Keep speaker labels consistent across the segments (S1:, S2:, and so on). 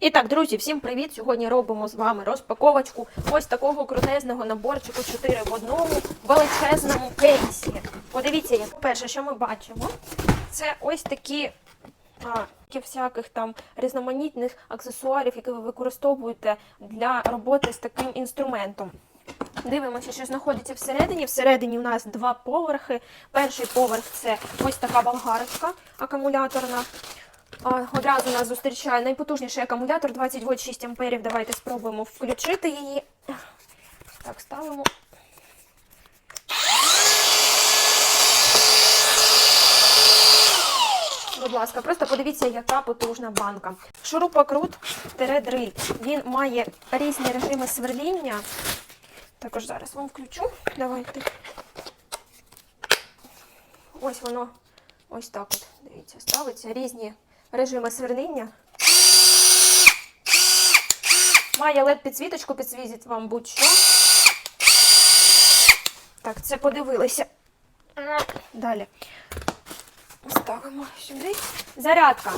S1: І так, друзі, всім привіт! Сьогодні робимо з вами розпаковочку ось такого крутезного наборчику 4 в одному величезному кейсі. Подивіться, як перше, що ми бачимо, це ось такі а, всяких там різноманітних аксесуарів, які ви використовуєте для роботи з таким інструментом. Дивимося, що знаходиться всередині. Всередині у нас два поверхи. Перший поверх це ось така болгарочка акумуляторна. Одразу нас зустрічає найпотужніший акумулятор 20 вольт 6 амперів. Давайте спробуємо включити її. Так, ставимо. Будь ласка, просто подивіться, яка потужна банка. Шурупокрут дриль. Він має різні режими сверління. Також зараз вам включу. Давайте. Ось воно ось так от. Дивіться, ставиться різні режими сверління. Має led підсвіточку, підсвітить вам будь-що. Так, це подивилися. Далі. Ставимо сюди. Зарядка.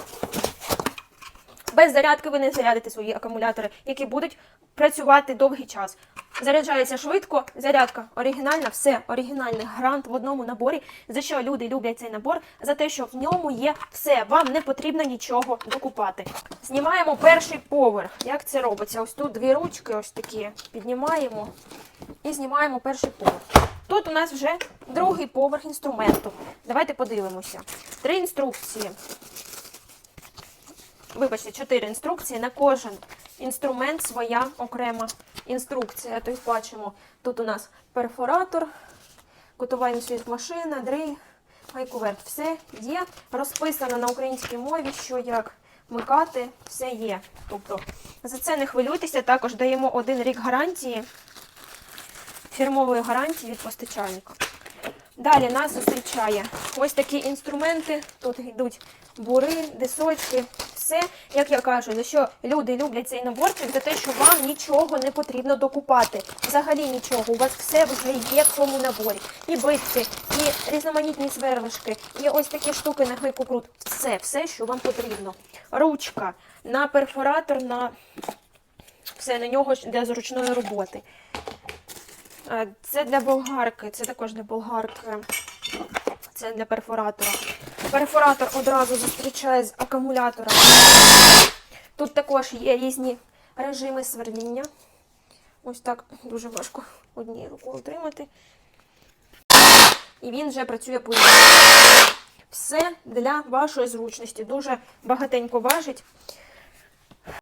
S1: Без зарядки ви не зарядите свої акумулятори, які будуть працювати довгий час. Заряджається швидко, зарядка оригінальна, все оригінальний грант в одному наборі. За що люди люблять цей набор? За те, що в ньому є все. Вам не потрібно нічого докупати. Знімаємо перший поверх. Як це робиться? Ось тут дві ручки, ось такі. Піднімаємо і знімаємо перший поверх. Тут у нас вже другий поверх інструменту. Давайте подивимося. Три інструкції. Вибачте, чотири інструкції. На кожен інструмент своя окрема інструкція. Тобто бачимо, тут у нас перфоратор, кутова інструмент машина, дриль, гайковерт. Все є. Розписано на українській мові, що як вмикати, все є. Тобто за це не хвилюйтеся, також даємо один рік гарантії, фірмової гарантії від постачальника. Далі нас зустрічає ось такі інструменти. Тут йдуть бури, дисочки, все, як я кажу, за що люди люблять цей наборчик, за те, що вам нічого не потрібно докупати. Взагалі нічого. У вас все вже є в цьому наборі. І битки, і різноманітні сверлишки, і ось такі штуки на гайкокрут. Все, все, що вам потрібно. Ручка на перфоратор, на все на нього для зручної роботи. Е, Це для болгарки, це також для болгарки. Це для перфоратора. Перфоратор одразу зустрічає з акумулятором. Тут також є різні режими сверління. Ось так дуже важко однією рукою отримати. І він вже працює по Все для вашої зручності. Дуже багатенько важить.